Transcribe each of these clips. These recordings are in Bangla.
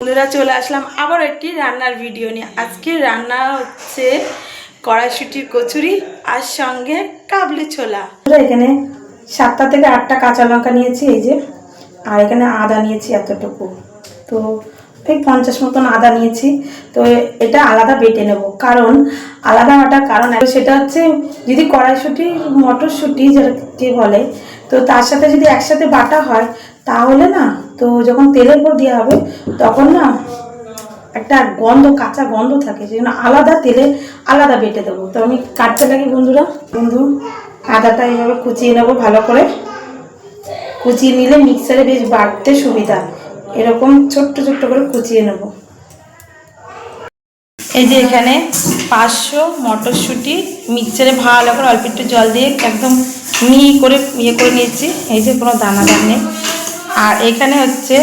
বন্ধুরা চলে আসলাম আবার একটি রান্নার ভিডিও নিয়ে। আজকে রান্না হচ্ছে কড়াইশুটির কচুরি আর সঙ্গে কাবলি ছোলা। এখানে সাতটা থেকে আটটা কাঁচা লঙ্কা নিয়েছি, এই যে। আর এখানে আদা নিয়েছি এতটুকু। তো এই পঞ্চাশ মতন আদা নিয়েছি। তো এটা আলাদা বেটে নেব। কারণ, আলাদা বাটার কারণ সেটা হচ্ছে যদি কড়াইশুটি, মটরশুটি মটরশুঁটি যেটাকে বলে তো তার সাথে যদি একসাথে বাটা হয়, তাহলে না, তো যখন তেলের উপর দেওয়া হবে, তখন না একটা গন্ধ, কাঁচা গন্ধ থাকে, সেই জন্য আলাদা তেলে আলাদা বেটে দেবো। তো আমি কাটতে লাগি বন্ধুরা। বন্ধু, আদাটা এইভাবে কুচিয়ে নেব ভালো করে। কুচিয়ে নিলে মিক্সারে বেশ বাটতে সুবিধা। এরকম ছোট্ট ছোট্ট করে কুচিয়ে নেব। এই যে এখানে পাঁচশো মটরশুঁটি মিক্সারে ভালো করে অল্প একটু জল দিয়ে একদম মিহি করে ইয়ে করে নিয়েছি। এই যে কোনো দানা দান নেই। আর এখানে হচ্ছে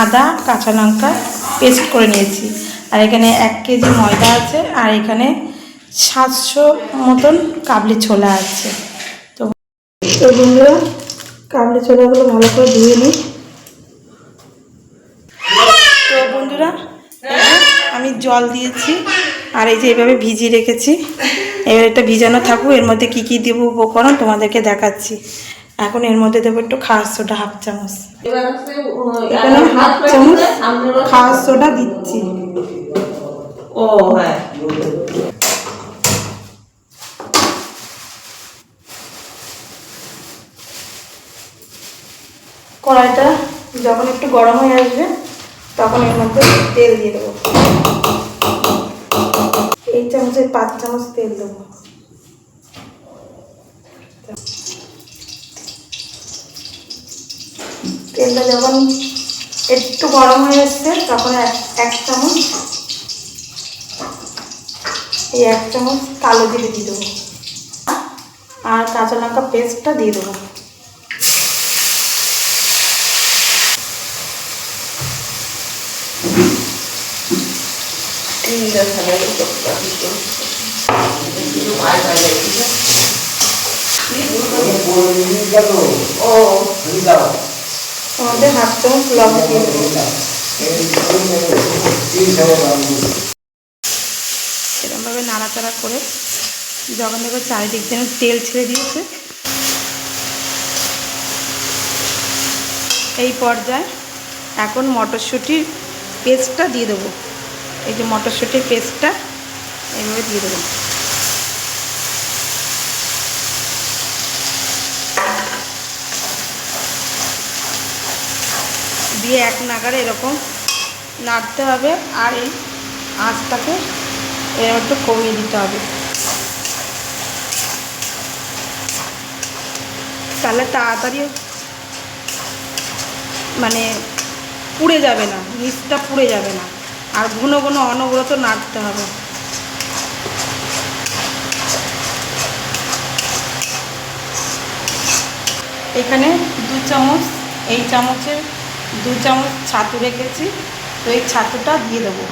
আদা, কাঁচা লঙ্কা পেস্ট করে নিয়েছি। আর এখানে এক কেজি ময়দা আছে। আর এখানে সাতশো মতন কাবলি ছোলা আছে। তো বন্ধুরা, কাবলি ছোলাগুলো ভালো করে ধুয়ে নিই তো বন্ধুরা এই যে আমি জল দিয়েছি। আর এই যে এভাবে ভিজিয়ে রেখেছি। এবার এটা ভিজানো থাকুক এর মধ্যে কি কি দেবো উপকরণ তোমাদেরকে দেখাচ্ছি। এখন এর মধ্যে দেবো একটু খাওয়ার সোডা হাফ চামচ। এখানে হাফ চামচ খাওয়ার সোডা দিচ্ছি। ও হ্যাঁ। কড়াইটা যখন একটু গরম হয়ে আসবে তখন এর মধ্যে তেল দিয়ে দেবো। এই চামচের পাঁচ চামচ তেল দেবো। তেলটা যখন একটু গরম হয়ে এসছে, তখন এক এক চামচ এই এক চামচ কালো জিরে দিয়ে দেবো। আর কাঁচা লঙ্কা পেস্টটা দিয়ে দেবো। এরকমভাবে নাড়াচাড়া করে যখন দেখো চারিদিক যেন তেল ছেড়ে দিয়েছে। এই পর্যায়ে এখন মটরশুঁটির পেস্টটা দিয়ে দেবো। এই যে মটরশুঁটির পেস্টটা এইভাবে দিয়ে দেবেন দিয়ে এক নাগারে এরকম নাড়তে হবে আর এই আঁচটাকে এরকম একটু কমিয়ে দিতে হবে। তাহলে তাড়াতাড়ি মানে পুড়ে যাবে না, নিচটা পুড়ে যাবে না। আর ঘন ঘন অনবরত নাড়তে হবে। এখানে দু চামচ, এই চামচের দু চামচ ছাতু রেখেছি, তো এই ছাতুটা দিয়ে দেবো।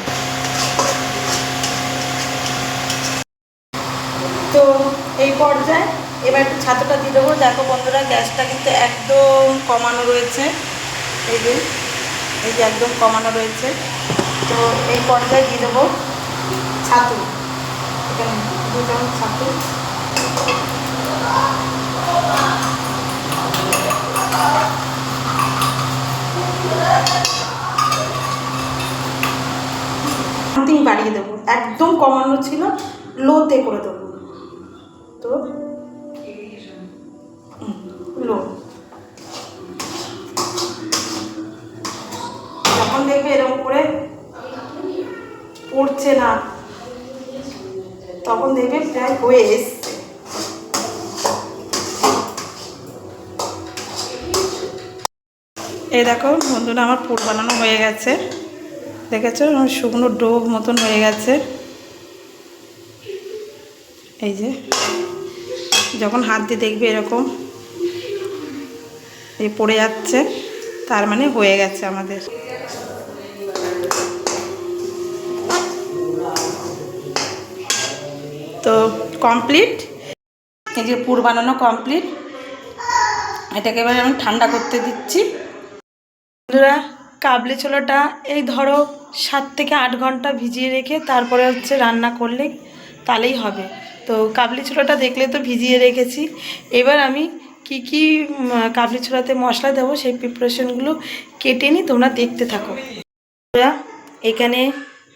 তো এই পর্যায়ে এবার একটু ছাতুটা দিয়ে দেবো। দেখো বন্ধুরা, গ্যাসটা কিন্তু একদম কমানো রয়েছে। এই যে এই যে একদম কমানো রয়েছে। তো এই পর্যায়ে দিয়ে দেবো ছাতু। এখানে দু চামচ ছাতু বাড়িয়ে দেবো। একদম কমানো ছিল, লোতে করে দেবো। তো লো যখন দেখবে এরকম করে পড়ছে না তখন দেখবে প্রায় হয়ে এসছে এই দেখো বন্ধুরা, আমার পুর বানানো হয়ে গেছে। দেখেছ? আমার শুকনো ডো মতন হয়ে গেছে। এই যে, যখন হাত দিয়ে দেখবে এরকম, এই পড়ে যাচ্ছে, তার মানে হয়ে গেছে আমাদের। তো কমপ্লিট এই যে পুর বানানো কমপ্লিট এটাকে এবার আমি ঠান্ডা করতে দিচ্ছি। বন্ধুরা, কাবলি ছোলাটা এই ধরো সাত থেকে আট ঘণ্টা ভিজিয়ে রেখে তারপরে হচ্ছে রান্না করলে তাহলেই হবে। তো কাবলি ছোলাটা দেখলে তো ভিজিয়ে রেখেছি। এবার আমি কি কি কাবলি ছোলাতে মশলা দেবো সেই প্রিপারেশনগুলো কেটে নিই, তোমরা দেখতে থাকো। এখানে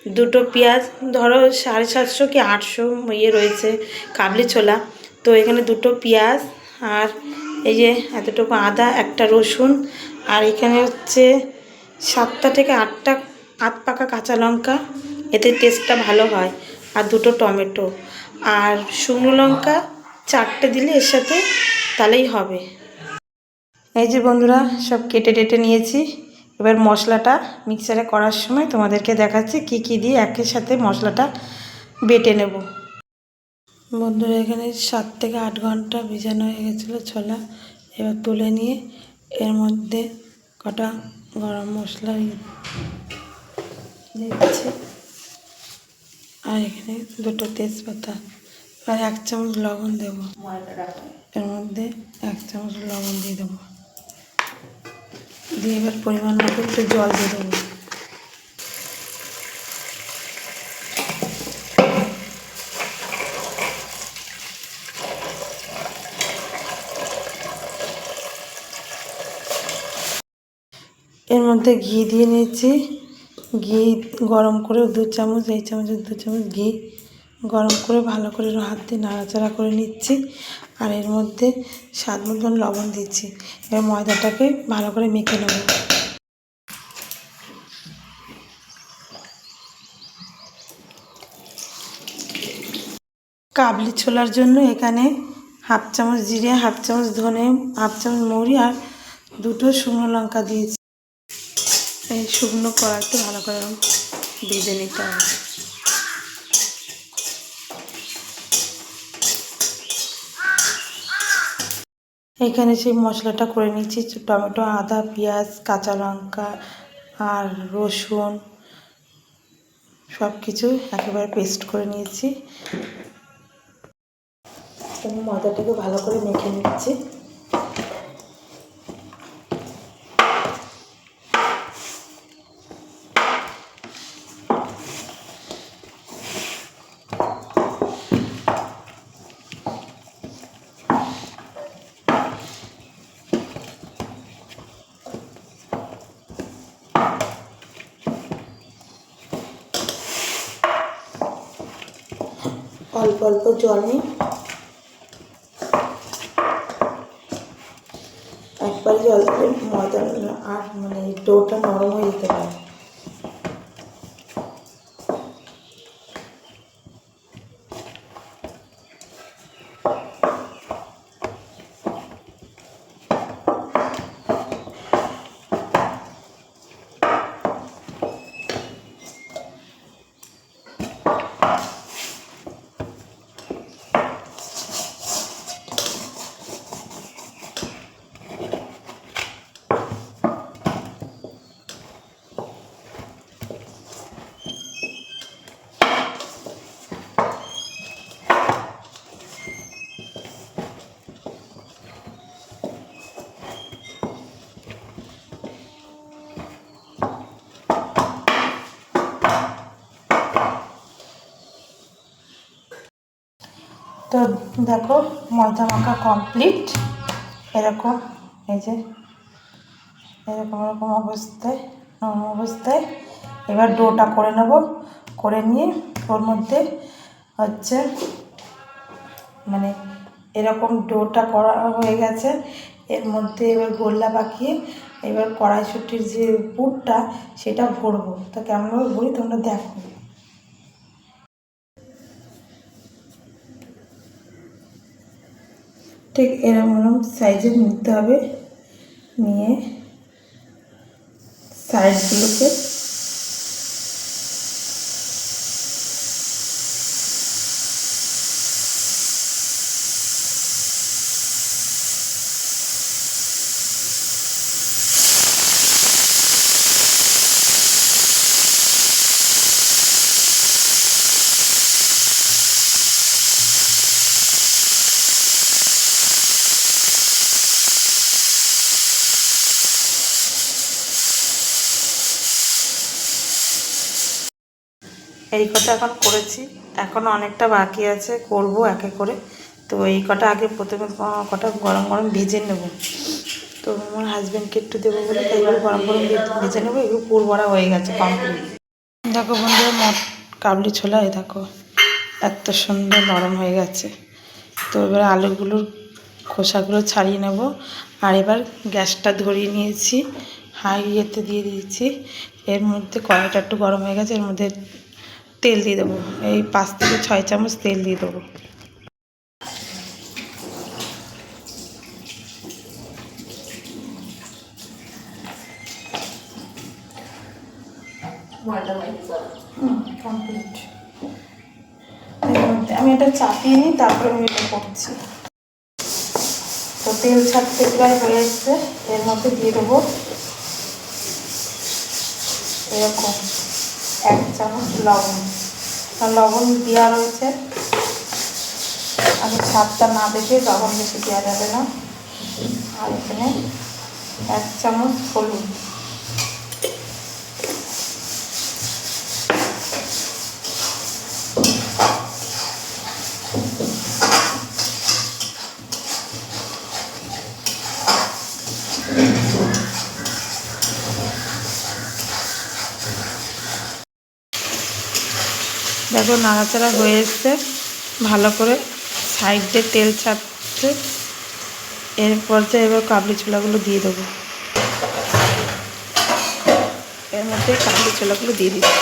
দুটো পেঁয়াজ, ধরো সাড়ে সাতশো কি আটশো ইয়ে রয়েছে কাবলি ছোলা। তো এখানে দুটো পেঁয়াজ আর এই যে এতটুকু আদা, একটা রসুন আর এখানে হচ্ছে সাতটা থেকে আটটা আট পাকা কাঁচা লঙ্কা। এতে টেস্টটা ভালো হয়। আর দুটো টমেটো। আর শুকনো লঙ্কা চারটে দিলে এর সাথে তাহলেই হবে। এই যে বন্ধুরা, সব কেটে টেটে নিয়েছি। এবার মশলাটা মিক্সারে করার সময় তোমাদেরকে দেখাচ্ছি কি কি দিয়ে একের সাথে মশলাটা বেটে নেব। বন্ধুরা, এখানে সাত থেকে আট ঘণ্টা ভিজানো হয়ে গেছিল ছোলা। এবার তুলে নিয়ে এর মধ্যে কটা গরম মশলা দিচ্ছি। আর এখানে দুটো তেজপাতা আর এক চামচ লবণ দেবো। এর মধ্যে এক চামচ লবণ দিয়ে দেবো। দিয়ে এবার পরিমাণ মতো একটু জল দিয়ে দেবো। এর মধ্যে ঘি দিয়ে নিয়েছি। ঘি গরম করে দু চামচ, এই চামচের দু চামচ ঘি গরম করে ভালো করে হাত দিয়ে নাড়াচাড়া করে নিচ্ছি। আর এর মধ্যে স্বাদ মতন লবণ দিচ্ছি। এবার ময়দাটাকে ভালো করে মেখে নেব। কাবলি ছোলার জন্য এখানে হাফ চামচ জিরে, হাফ চামচ ধনে, হাফ চামচ মৌরি আর দুটো শুকনো লঙ্কা দিয়েছি। এই শুকনো কড়াইতে ভালো করে ভেজে নিতে হবে। এখানে সেই মশলাটা করে নিচ্ছি টমেটো, আদা, পেঁয়াজ, কাঁচা লঙ্কা আর রসুন সব কিছু একেবারে পেস্ট করে নিয়েছি। ময়দাটাকে ভালো করে মেখে নিচ্ছি। অল্প অল্প জল নিই একবারে জল দিলে ময়দা আর মানে ডোটা নরম হয়ে যেতে পারে তো দেখো, ময়দা মাখা কমপ্লিট এরকম, এই যে, এরকম এরকম অবস্থায় অবস্থায়। এবার ডোটা করে নেব, করে নিয়ে ওর মধ্যে হচ্ছে মানে এরকম ডোটা করা হয়ে গেছে। এর মধ্যে এবার গোল্লা পাকিয়ে এবার কড়াইশুটির যে পুরটা, সেটা ভরবো। তা কেমনভাবে ভরি তোমরা দেখো। ঠিক এরম এরকম সাইজের নিতে হবে। নিয়ে সাইডগুলোকে এই কটা এখন করেছি এখনও অনেকটা বাকি আছে, করব একে করে। তো এই কটা আগে প্রথমে কটা গরম গরম ভেজে নেব। তো আমার হাজব্যান্ডকে একটু দেবো বলে, তাই গরম গরম ভেজে নেব, এগুলো পুর ভরা হয়ে গেছে কমপ্লিট দেখো বন্ধুরা, মট কাবলি ছোলা, এই দেখো, এত সুন্দর নরম হয়ে গেছে। তো এবার আলুগুলোর খোসাগুলো ছাড়িয়ে নেব। আর এবার গ্যাসটা ধরিয়ে নিয়েছি, হাই ইয়েতে দিয়ে দিয়েছি। এর মধ্যে কড়াইটা একটু গরম হয়ে গেছে, এর মধ্যে তেল দিয়ে দেবো। এই পাঁচ থেকে ছয় চামচ তেল দিয়ে দেবো। আমি এটা চাপিয়ে নিই, তারপরে আমি এটা করছি। তো তেল ছাড়তে প্রায় হয়ে এসছে। এর মধ্যে দিয়ে দেবো। এরকম। এক চামচ লবণ। লবণ দেওয়া রয়েছে। আমি স্বাদটা না দেখে লবণ বেশি দেওয়া যাবে না। আর এখানে এক চামচ হলুদ। দেখো নাড়াচাড়া হয়ে এসছে। ভালো করে সাইড দিয়ে তেল ছাড়ছে এরপর যে এবার কাবলি ছোলাগুলো দিয়ে দেবো। এর মধ্যে কাবলি ছোলাগুলো দিয়ে দিচ্ছি।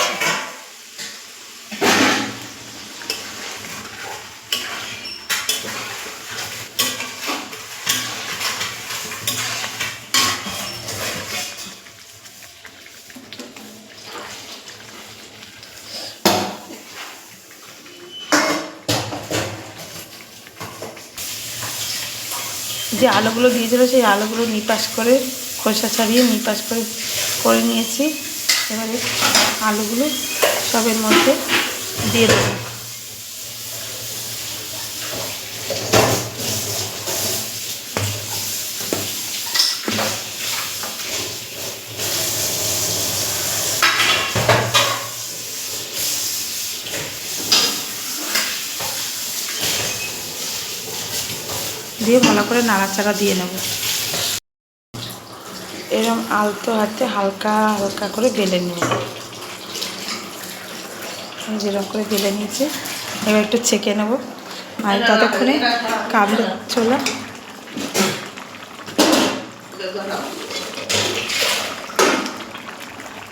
যে আলোগুলো দিয়েছিল, সেই আলোগুলো নিপাস করে, খোসা ছাড়িয়ে নিপাস করে করে নিয়েছি। এবারে আলুগুলো সবের মধ্যে দিয়ে দেবো। দিয়ে ভালো করে নাড়াচাড়া দিয়ে নেব। এরকম আলতো হাতে হালকা হালকা করে বেলে নেব। যেরকম করে বেলে নিয়েছি, এবার একটু ছেঁকে নেব। আর ততক্ষণে কাবলি ছোলা।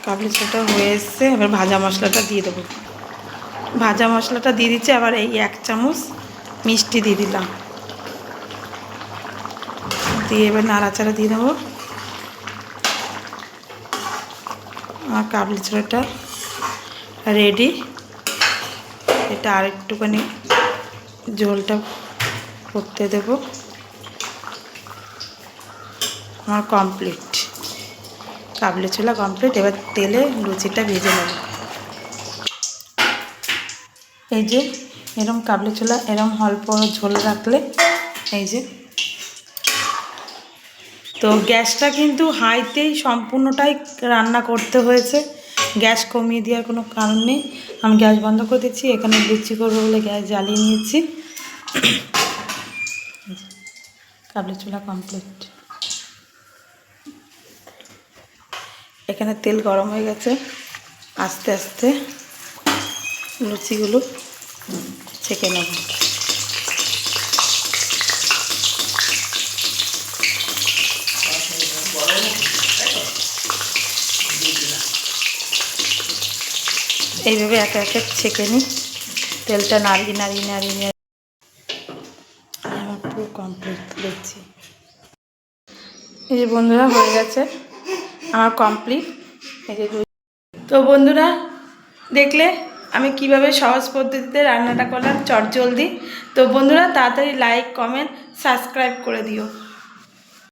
কাবলি ছোলাটা হয়ে এসছে, এবার ভাজা মশলাটা দিয়ে দেবো। ভাজা মশলাটা দিয়ে দিচ্ছি, আবার এই এক চামচ মিষ্টি দিয়ে দিলাম। দিয়ে এবার নাড়াচাড়া দিয়ে দেবো আমার কাবলি ছোলাটা রেডি এটা আর একটুখানি ঝোলটা করতে দেব। আমার কমপ্লিট কাবলি ছোলা কমপ্লিট এবার তেলে লুচিটা ভেজে নেব। এই যে, এরম কাবলি ছোলা এরম অল্প ঝোল রাখলে, এই যে তো গ্যাসটা কিন্তু হাইতেই সম্পূর্ণটাই রান্না করতে হয়েছে। গ্যাস কমিয়ে দেওয়ার কোনো কারণ নেই। আমি গ্যাস বন্ধ করে দিচ্ছি, এখানে লুচি করব বলে গ্যাস জ্বালিয়ে নিয়েছি। কাবলি চুলা কমপ্লিট এখানে তেল গরম হয়ে গেছে। আস্তে আস্তে লুচিগুলো ছেঁকে নেব। এইভাবে এক এক ছেঁকে নিই। তেলটা নাড়িয়ে নাড়িয়ে নাড়িয়ে নাড়িয়ে। আমার পুরো কমপ্লিট দেখছি। এই যে বন্ধুরা, হয়ে গেছে আমার কমপ্লিট এই যে তো বন্ধুরা, দেখলে আমি কীভাবে সহজ পদ্ধতিতে রান্নাটা করলাম চটজলদি তো বন্ধুরা, তাড়াতাড়ি লাইক কমেন্ট সাবস্ক্রাইব করে দিও।